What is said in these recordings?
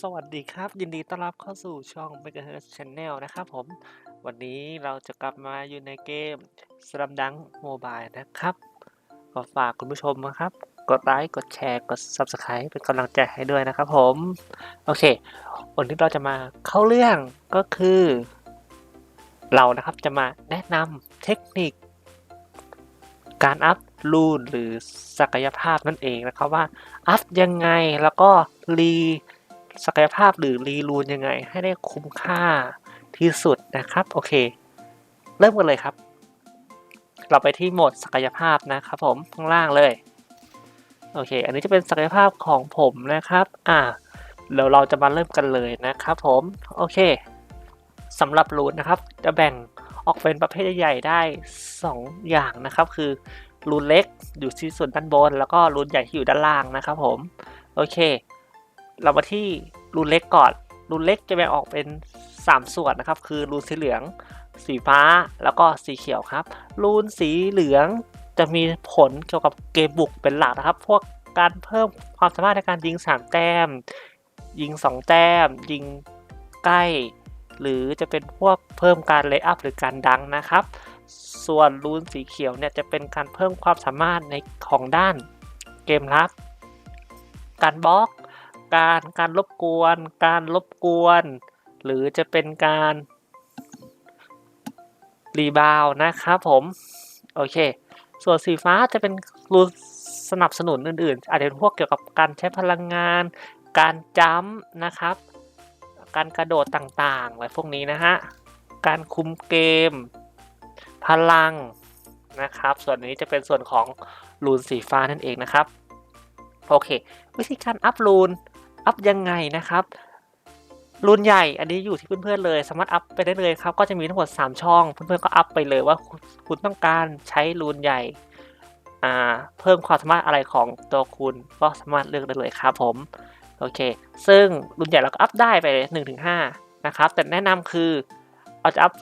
สวัสดีครับ ยินดีต้อนรับเข้าสู่ช่อง Megahertz Channel นะครับผม วันนี้เราจะกลับมาอยู่ในเกม Slamdunk Mobile นะครับ ก็ฝากคุณผู้ชมนะครับ กดไลค์กดแชร์กด Subscribe เป็นกำลังใจให้ด้วยนะครับผม โอเค วันนี้เราจะมาเข้าเรื่องก็คือ เรานะครับจะมาแนะนำเทคนิค การอัพ รูนหรือศักยภาพนั่นเองนะครับว่าอัพยังไงแล้วก็รีศักยภาพหรือรีรูนยังไง ให้ได้คุ้มค่าที่สุดนะครับโอเค เริ่มกันเลยครับ เราไปที่โหมดศักยภาพนะครับผมข้างล่างเลยโอเค อันนี้จะเป็นศักยภาพของผมนะครับ อ่าเดี๋ยวเราจะมาเริ่มกันเลยนะครับผม โอเคสำหรับรูนนะครับ จะแบ่งออกเป็นประเภทใหญ่ๆได้ 2 อย่างนะครับ คือ รูนเล็กอยู่ที่ส่วนด้านบน แล้วก็รูนใหญ่ที่อยู่ด้านล่างนะครับผมโอเค เรามาที่รูนเล็กก่อนรูนเล็กจะแบ่งออกเป็น 3 ส่วนนะครับ คือรูนสีเหลือง สีฟ้าแล้วก็สีเขียวครับ รูนสีเหลืองจะมีผลเกี่ยวกับเกมบุกเป็นหลักนะครับ พวกการเพิ่มความสามารถในการยิง 3 แต้ม ยิง 2 แต้ม ยิงใกล้ หรือจะเป็นพวกเพิ่มการเลย์อัพหรือการดังนะครับ ส่วนรูนสีเขียวเนี่ยจะเป็นการเพิ่มความสามารถในของด้านเกมรับ การบล็อก การการรบกวน การรบกวน หรือจะเป็นการรีบาวนะครับผม โอเค ส่วนสีฟ้าจะเป็นรูนสนับสนุนอื่นๆ อาจจะเป็นพวกเกี่ยวกับการใช้พลังงาน การจัมนะครับ การกระโดดต่างๆอะไรพวกนี้นะฮะ การคุมเกม พลังนะครับ ส่วนนี้จะเป็นส่วนของรูนสีฟ้านั่นเองนะครับ โอเค วิธีการอัพรูนอัพยังไงนะครับรูนใหญ่อันนี้อยู่ที่เพื่อนๆเลย สามารถอัพไปได้เลยครับ ก็จะมีทั้งหมด 3 ช่อง เพื่อนๆก็อัพไปเลยว่าคุณต้องการใช้รูนใหญ่เพิ่มความสามารถอะไรของตัวคุณก็สามารถเลือกได้เลยครับผมโอเค ซึ่งรุ่นใหญ่เราก็อัพได้ไป1-5นะครับแต่แนะนำคือเราจะอัพ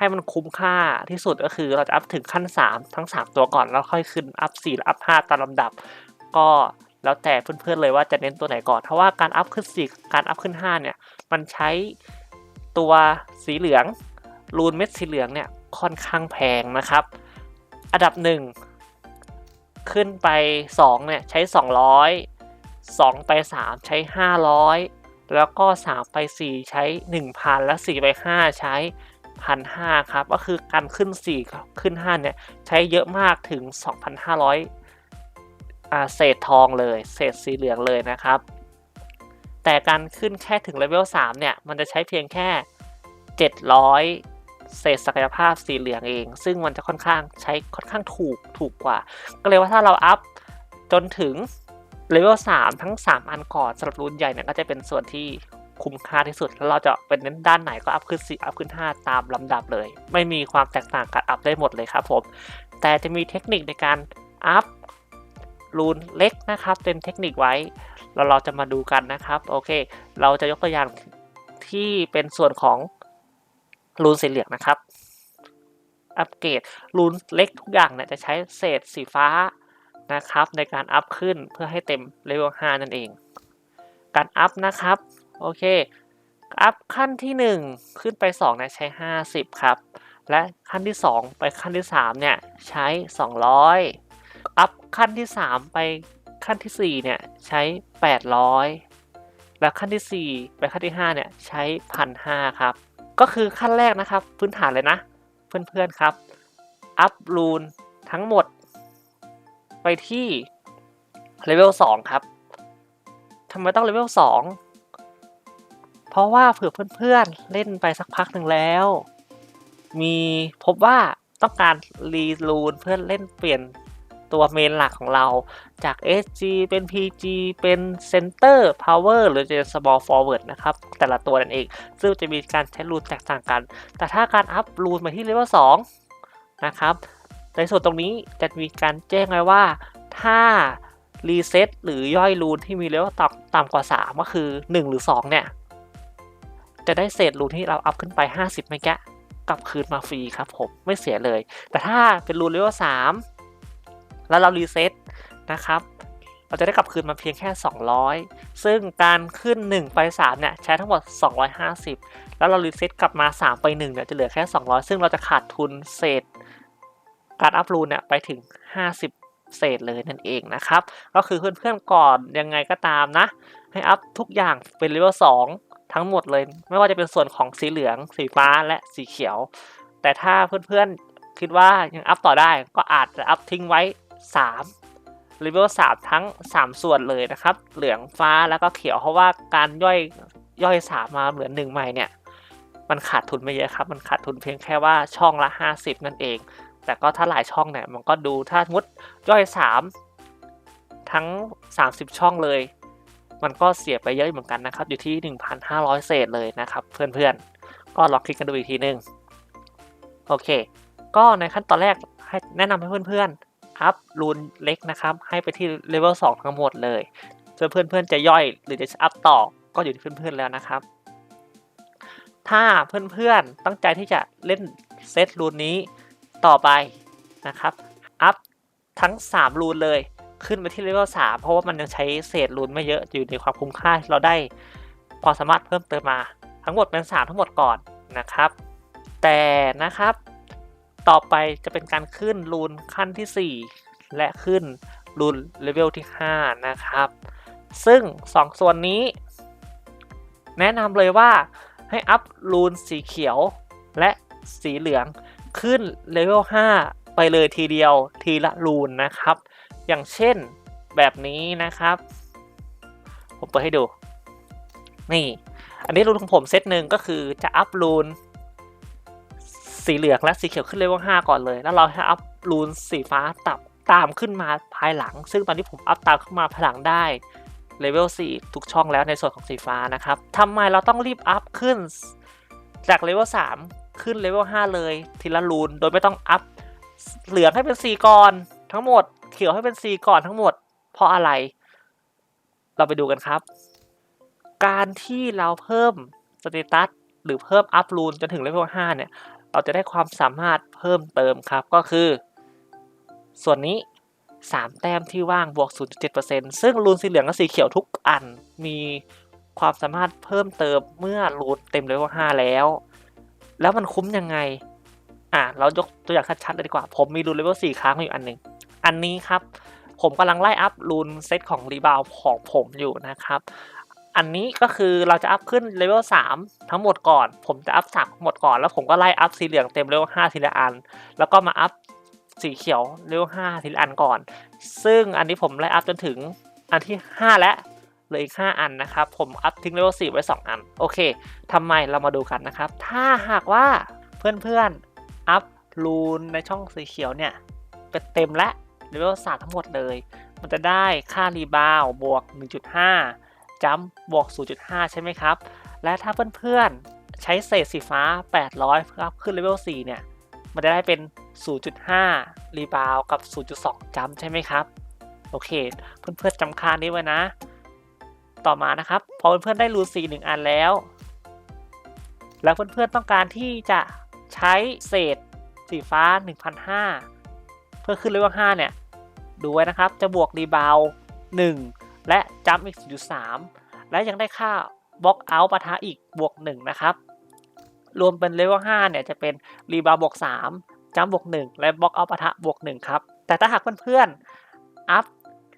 ให้มันคุ้มค่าที่สุดก็คือเราจะอัพถึงขั้น 3 ทั้ง 3 ตัวก่อนแล้วค่อยขึ้นอัพ4แล้วอัพ5ตามลำดับ ก็แล้วแต่เพื่อนๆเลยว่าจะเน้นตัวไหนก่อน เพราะว่าการอัพขึ้น 4 การอัพขึ้น 5 เนี่ย มันใช้ตัวสีเหลืองรูนเม็ดสีเหลืองเนี่ยค่อนข้างแพงนะครับ อันดับ 1 ขึ้นไป 2 เนี่ยใช้ 200 2 ไป 3 ใช้ 500 แล้วก็ 3 ไป 4 ใช้ 1,000 และ 4 ไป 5 ใช้ 1,500 ครับ ก็คือการขึ้น 4 ขึ้น 5 เนี่ย ใช้เยอะมากถึง 2,500อ่าเศษทองเลย เศษสีเหลืองเลยนะครับ แต่การขึ้นแค่ถึงเลเวล 3 เนี่ย มันจะใช้เพียงแค่ 700 เศษศักยภาพสีเหลืองเอง ซึ่งมันจะค่อนข้างใช้ค่อนข้างถูกถูกกว่า ก็เลยว่าถ้าเราอัพจนถึงเลเวล 3 ทั้ง 3 อันก่อนสำหรับรุ่นใหญ่เนี่ยก็จะเป็นส่วนที่ คุ้มค่าที่สุด แล้วเราจะเป็นเน้นด้านไหนก็อัพขึ้น4อัพขึ้น 5 ตามลำดับเลย ไม่มีความแตกต่างกันอัพได้หมดเลยครับผม แต่จะมีเทคนิคในการอัพรูนเล็กนะครับ เป็นเทคนิคไว้เราเราจะมาดูกันนะครับโอเค เราจะยกตัวอย่างที่เป็นส่วนของรูนสีเหลืองนะครับ อัปเกรดรูนเล็กทุกอย่างเนี่ยจะใช้เศษสีฟ้านะครับ ในการอัพขึ้นเพื่อให้เต็มเลเวล5นั่นเอง การอัพนะครับ โอเค อัพขั้นที่ 1 ขึ้นไป2เนี่ยใช้ 50 ครับ และขั้นที่ 2 ไปขั้นที่ 3 เนี่ยใช้ 200 อัพขั้นที่ 3 ไปขั้นที่ 4 เนี่ยใช้ 800 และขั้นที่ 4 ไปขั้นที่ 5 เนี่ยใช้1,500ครับ ก็คือขั้นแรกนะครับพื้นฐานเลยนะ เพื่อนๆครับ อัพรูนทั้งหมด ไปที่เลเวล2ครับทำไมต้องเลเวล2 เพราะว่าเผื่อเพื่อนๆเล่นไปสักพักหนึ่งแล้ว มีพบว่าต้องการรีรูนเพื่อเล่นเปลี่ยนตัวเมนหลักของเราจาก SG เป็น PG เป็น Center Power หรือจะ Small Forward นะครับ แต่ละตัวนั่นเอง ซึ่งจะมีการใช้รูนแตกต่างกัน แต่ถ้าการอัพรูนมาที่เลเวล2นะครับ ในส่วนตรงนี้จะมีการแจ้งไว้ว่าถ้ารีเซ็ตหรือย่อยรูนที่มีเลเวลต่ำต่ำกว่า 3 ก็คือ 1 หรือ 2 เนี่ย จะได้เศษรูนที่เราอัพขึ้นไป 50เมกะกลับคืนมาฟรีครับผมไม่เสียเลย แต่ถ้าเป็นรูนเลเวล3แล้วเรารีเซ็ตนะครับเราจะได้กลับคืนมาเพียงแค่ 200 ซึ่งการขึ้น 1 ไป 3 เนี่ย ใช้ทั้งหมด 250 แล้วเรารีเซ็ตกลับมา 3 ไป 1 เนี่ย จะเหลือแค่ 200 ซึ่งเราจะขาดทุนเศษ การอัพรูนเนี่ยไปถึง 50 เศษเลยนั่นเองนะครับ ก็คือเพื่อนๆก่อนยังไงก็ตามนะ ให้อัพทุกอย่างเป็นเลเวล2 ทั้งหมดเลย ไม่ว่าจะเป็นส่วนของสีเหลือง สีฟ้าและสีเขียว แต่ถ้าเพื่อนๆคิดว่ายังอัพต่อได้ก็อาจจะอัพทิ้งไว้3เลเวล3ทั้ง 3 ส่วนเลยนะครับ เหลืองฟ้าแล้วก็เขียวเพราะว่าการย่อยย่อยสามมาเหลือหนึ่งใหม่เนี่ยมันขาดทุนไม่เยอะครับ มันขาดทุนเพียงแค่ว่าช่องละ 50 นั่นเอง แต่ก็ถ้าหลายช่องเนี่ยมันก็ดูถ้าสมมติย่อย 3 ทั้ง 30 ช่องเลย มันก็เสียไปเยอะเหมือนกันนะครับ อยู่ที่ 1,500 เศษเลยนะครับ เพื่อนๆ ก็ลองคลิกกันดูอีกทีนึง โอเค ก็ในขั้นตอนแรกให้แนะนำให้เพื่อนๆ อัพรูนเล็กนะครับ ให้ไปที่เลเวล2ทั้งหมดเลยส่วนเพื่อนๆ จะย่อยหรือจะอัพต่อก็อยู่ที่เพื่อนๆ แล้วนะครับ ถ้าเพื่อนๆ ตั้งใจที่จะเล่นเซตรูนนี้ต่อไปนะครับ อัพทั้ง 3 รูนเลย ขึ้นไปที่เลเวล3เพราะว่ามันยังใช้เศษรูนไม่เยอะอยู่ในความคุ้มค่าที่เราได้ความสามารถเพิ่มเติมมา ทั้งหมดเป็น3ทั้งหมดก่อนนะครับ แต่นะครับ ต่อไปจะเป็นการขึ้นรูนขั้นที่ 4 และขึ้นรูนเลเวลที่ 5 นะครับ ซึ่ง 2 ส่วนนี้ แนะนำเลยว่าให้อัพรูนสีเขียวและสีเหลืองขึ้นเลเวล5 ไปเลยทีเดียวทีละรูนนะครับ อย่างเช่นแบบนี้นะครับ ผมเปิดให้ดู นี่ อันนี้รูนของผมเซตหนึ่งก็คือจะอัพรูนสีเหลืองและสีเขียวขึ้นเลเวล5ก่อนเลย แล้วเราให้อัพรูนสีฟ้าตับตามขึ้นมาภายหลัง ซึ่งตอนนี้ผมอัพตามขึ้นมาภายหลังได้เลเวล4ทุกช่องแล้วในส่วนของสีฟ้านะครับทำไมเราต้องรีบอัพขึ้น จากเลเวล3ขึ้นเลเวล5เลย ทีละรูนโดยไม่ต้องอัพ เหลืองให้เป็นสีก่อนทั้งหมด เขียวให้เป็นสีก่อนทั้งหมด เพราะอะไร เราไปดูกันครับ การที่เราเพิ่มสเตตัสหรือเพิ่มอัพรูนจนถึงเลเวล5เนี่ย เราจะได้ความสามารถเพิ่มเติมครับก็คือ ส่วนนี้ 3 แต้มที่ว่างบวก 0.7%ซึ่งรูนสีเหลืองและสีเขียวทุกอันมีความสามารถเพิ่มเติมเมื่อรูนเต็มเลเวล5แล้ว แล้วมันคุ้มยังไง อะเรายกตัวอย่างชัดๆเลยดีกว่า ผมมีรูนเลเวล4ค้างอยู่อันหนึ่งอันนี้ครับ ผมกำลังไล่อัพรูนเซตของรีบาวของผมอยู่นะครับ อันนี้ก็คือเราจะอัพขึ้นเลเวล3ทั้งหมดก่อน ผมจะอัพ3ทั้งหมดก่อน แล้วผมก็ไล่อัพสีเหลืองเต็มเลเวล5ทีละอัน แล้วก็มาอัพสีเขียวเลเวล5ทีละอันก่อน ซึ่งอันนี้ผมไล่อัพจนถึงอันที่ 5 แล้วเหลืออีก 5 อันนะครับ ผมอัพทิ้งเลเวล4ไว้ 2 อัน โอเคทำไมเรามาดูกันนะครับ ถ้าหากว่าเพื่อนๆ อัพรูนในช่องสีเขียวเนี่ยเป็นเต็มและเลเวล3ทั้งหมดเลย มันจะได้ค่ารีบาวบวก 1.5จัมบวก 0.5 ใช่ไหมครับ และถ้าเพื่อนๆ ใช้เศษสีฟ้า 800 เพื่ออัพขึ้นเลเวล4เนี่ย มันจะได้เป็น 0.5 รีบาวกับ 0.2 จัมใช่ไหมครับ โอเค เพื่อนๆจำค่านี้ไว้นะ ต่อมานะครับ พอเพื่อนๆได้รูซีหนึ่งอันแล้ว แล้วเพื่อนๆต้องการที่จะ ใช้เศษสีฟ้า 1,500 เพื่อขึ้นเลเวล5เนี่ย ดูไว้นะครับ จะบวกรีบาว1และจัมอีก0.3 และยังได้ค่าบล็อกเอาท์ปะทะอีกบวก 1 นะครับ รวมเป็นเลเวล5เนี่ย จะเป็นรีบาวบวก 3 จัมบวก 1 และบล็อกเอาท์ปะทะบวก 1 ครับ แต่ถ้าหากเพื่อนๆอัพ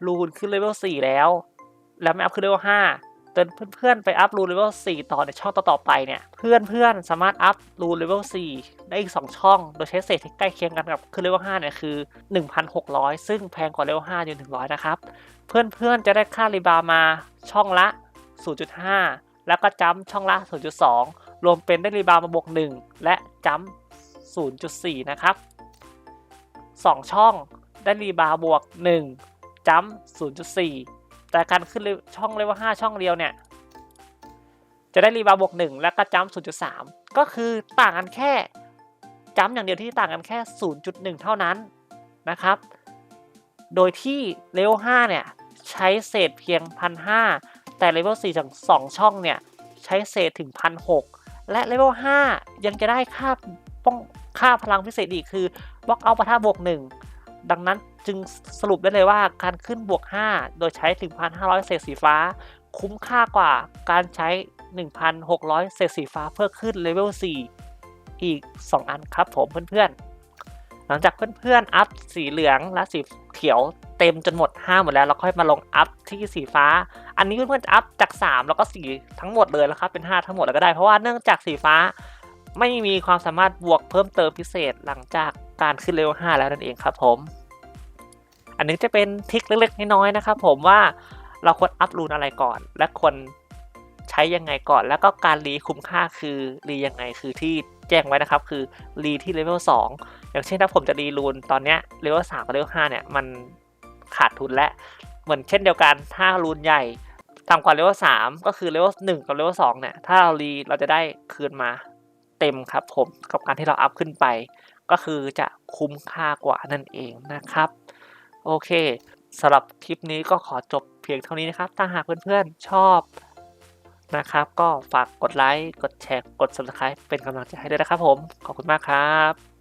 รูนขึ้นเลเวล4แล้ว แล้วไม่อัพขึ้นเลเวล5 จนเพื่อนๆไปอัพรูเลเวล4ต่อในช่องต่อๆไปเนี่ย เพื่อนๆสามารถอัพรูเลเวล4ได้อีก 2 ช่อง โดยใช้เศษที่ใกล้เคียงกันกับขึ้นเลเวล5เนี่ยคือ 1,600 ซึ่งแพงกว่าเลเวล5อยู่100 นะครับ เพื่อนๆจะได้ค่ารีบามาช่องละ 0.5 แล้วก็จัมช่องละ 0.2 รวมเป็นได้รีบามาบวก 1 และจัม0.4 นะครับ 2 ช่องได้รีบาบวก 1จัม0.4 แต่การขึ้นช่องเลเวล5ช่องเดียวเนี่ย จะได้รีบาวบวก1แล้วก็จัม0.3ก็คือต่างกันแค่จัมอย่างเดียวที่ต่างกันแค่0.1เท่านั้นนะครับ โดยที่เลเวล5เนี่ยใช้เศษเพียง1,500แต่เลเวล4จาก2ช่องเนี่ยใช้เศษถึง1,600และเลเวล5ยังจะได้ค่าป้องค่าพลังพิเศษอีกคือบล็อกเอาปะทะบวก1ดังนั้น จึงสรุปได้เลยว่าการขึ้นบวก 5 โดยใช้ 1,500 เศษสีฟ้า คุ้มค่ากว่าการใช้ 1,600 เศษสีฟ้าเพื่อขึ้นเลเวล 4 อีก 2 อันครับผมเพื่อนๆ หลังจากเพื่อนๆ อัพสีเหลืองและสีเขียวเต็มจนหมด 5 หมดแล้วเราค่อยมาลงอัพที่สีฟ้า อันนี้เพื่อนๆ อัพจาก 3 แล้วก็สีทั้งหมดเลยแล้วครับเป็น 5 ทั้งหมดแล้วก็ได้เพราะว่าเนื่องจากสีฟ้าไม่มีความสามารถบวกเพิ่มเติมพิเศษหลังจากการขึ้นเลเวล 5 แล้วนั่นเองครับผม อันนี้จะเป็นทิคเล็กๆน้อยๆนะครับผมว่าเราควรอัพรูนอะไรก่อน และควรใช้ยังไงก่อน แล้วก็การรีคุ้มค่าคือรียังไงคือที่แจ้งไว้นะครับ คือรีที่เลเวล2อย่างเช่นถ้าผมจะรีรูนตอนเนี้ยเลเวล3กับเลเวล5เนี่ยมันขาดทุนและเหมือนเช่นเดียวกันถ้ารูนใหญ่ต่ำกว่าเลเวล3ก็คือเลเวล1กับเลเวล2เนี่ยถ้าเรารีเราจะได้คืนมาเต็มครับผมกับการที่เราอัพขึ้นไป ก็คือจะคุ้มค่ากว่านั่นเองนะครับ โอเคสำหรับคลิปนี้ก็ขอจบเพียงเท่านี้นะครับ ถ้าหากเพื่อนๆชอบนะครับ ก็ฝากกดไลค์ กดแชร์ กด subscribe เป็นกำลังใจให้ด้วยนะครับผม ขอบคุณมากครับ